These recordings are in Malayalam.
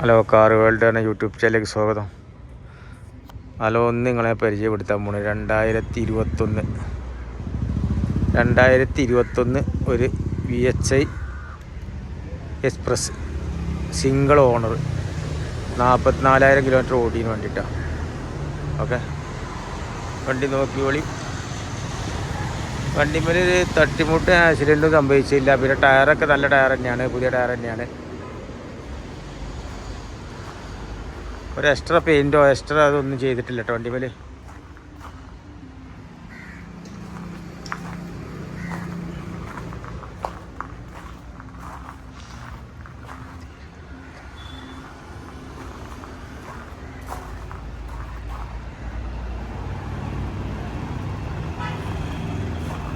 ഹലോ കാർ വേൾഡ് എന്ന യൂട്യൂബ് ചാനലിലേക്ക് സ്വാഗതം. ഹലോ ഒന്ന് നിങ്ങളെ പരിചയപ്പെടുത്താൻ പോണു രണ്ടായിരത്തി ഇരുപത്തൊന്ന് രണ്ടായിരത്തി ഇരുപത്തൊന്ന് ഒരു V H I express single owner. നാൽപ്പത്തിനാലായിരം kilometre ഓടിന് വേണ്ടിയിട്ടാണ് ഓക്കെ? വണ്ടി നോക്കിയോളി വണ്ടിമേൽ തട്ടിമുട്ട് ആക്സിഡന്റും സംഭവിച്ചില്ല. പിന്നെ ടയറൊക്കെ നല്ല ടയർ തന്നെയാണ് പുതിയ ടയർ തന്നെയാണ് ഒരു എക്സ്ട്രാ പെയിന്റോ എക്സ്ട്രാ അതൊന്നും ചെയ്തിട്ടില്ല കേട്ടോ വണ്ടിമേൽ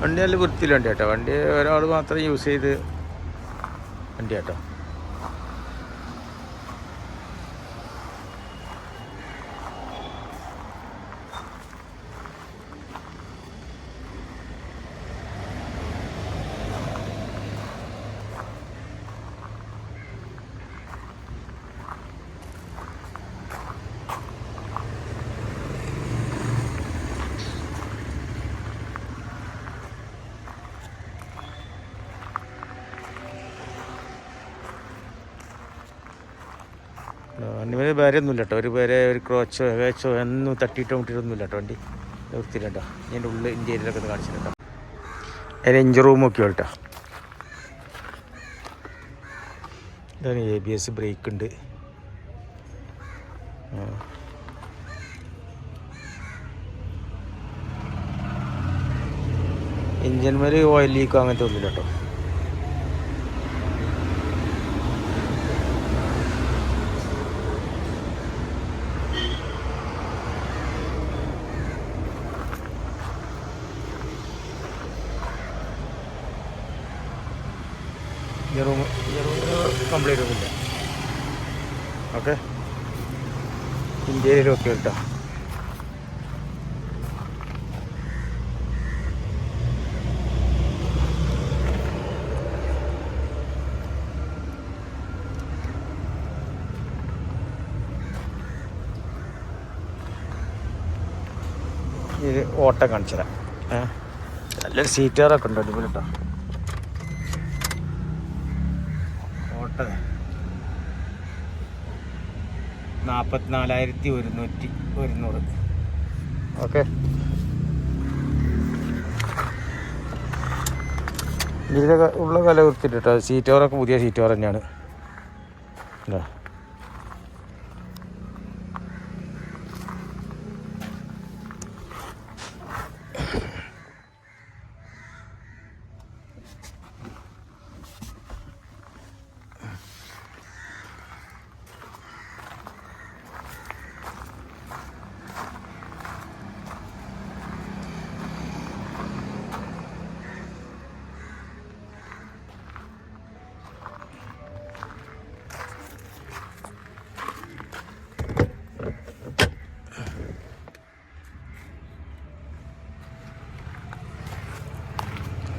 വണ്ടി നല്ല വൃത്തിയിൽ വണ്ടി കേട്ടോ വണ്ടി ഒരാൾ മാത്രം യൂസ് ചെയ്ത് വണ്ടി കേട്ടോ വേറെ ഒന്നുമില്ല കേട്ടോ ഒരു പേരെ ഒരു ക്രോച്ചോ വേച്ചോ ഒന്നും തട്ടിയിട്ടോ മുട്ടിയിട്ടൊന്നുമില്ല കേട്ടോ വണ്ടി നിർത്തിയിട്ടോ ഇതിന്റെ ഉള്ളിൽ ഇന്ത്യയിലൊക്കെ ഒന്ന് കാണിച്ചിട്ടോ അതിന് എഞ്ചിൻ റൂം ഒക്കെ കേട്ടോ. ഇതാണ് എ ബി എസ് ബ്രേക്ക് ഉണ്ട്. എഞ്ചിന്മാർ ഓയിൽ ലീക്കോ അങ്ങനത്തെ ഒന്നുമില്ല കേട്ടോ ഈ റൂം കംപ്ലീറ്റ് ഒന്നുമില്ല ഓക്കെ. ഇന്ത്യയിലും ഒക്കെ കേട്ടോ ഇത് ഓട്ടം കാണിച്ചു തരാം നല്ലൊരു സീറ്റുകാരൊക്കെ ഉണ്ട് അടിപൊളി കേട്ടോ ഓട്ടം നാൽപ്പത്തിനാലായിരത്തി ഒരുന്നൂറ്റി ഒരുന്നൂറ്. ഓക്കെ. ഇതിലൊക്കെ ഉള്ള കല വൃത്തിയിട്ട് കേട്ടോ. സീറ്റ് ഓറൊക്കെ പുതിയ സീറ്റ് ഓർ തന്നെയാണ്. ഇതാ.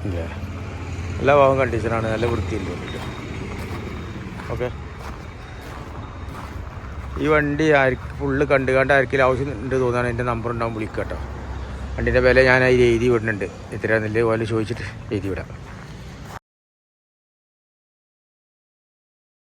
ഇല്ലേ? എല്ലാ ഭാഗം കണ്ടീഷനാണ് നല്ല വൃത്തിയില്ല ഓക്കെ. ഈ വണ്ടി ആർക്ക് ഫുള്ള് കണ്ട് കണ്ട് ആർക്കെങ്കിലും ആവശ്യം ഉണ്ട് തോന്നാണ് എന്റെ നമ്പർ ഉണ്ടാവും വിളിക്കുക കേട്ടോ. വണ്ടീന്റെ വില ഞാൻ അതിൽ എഴുതി വിടുന്നുണ്ട്. ഇത്രയാണെന്നില്ല പോലെ ചോദിച്ചിട്ട് എഴുതി വിടാം.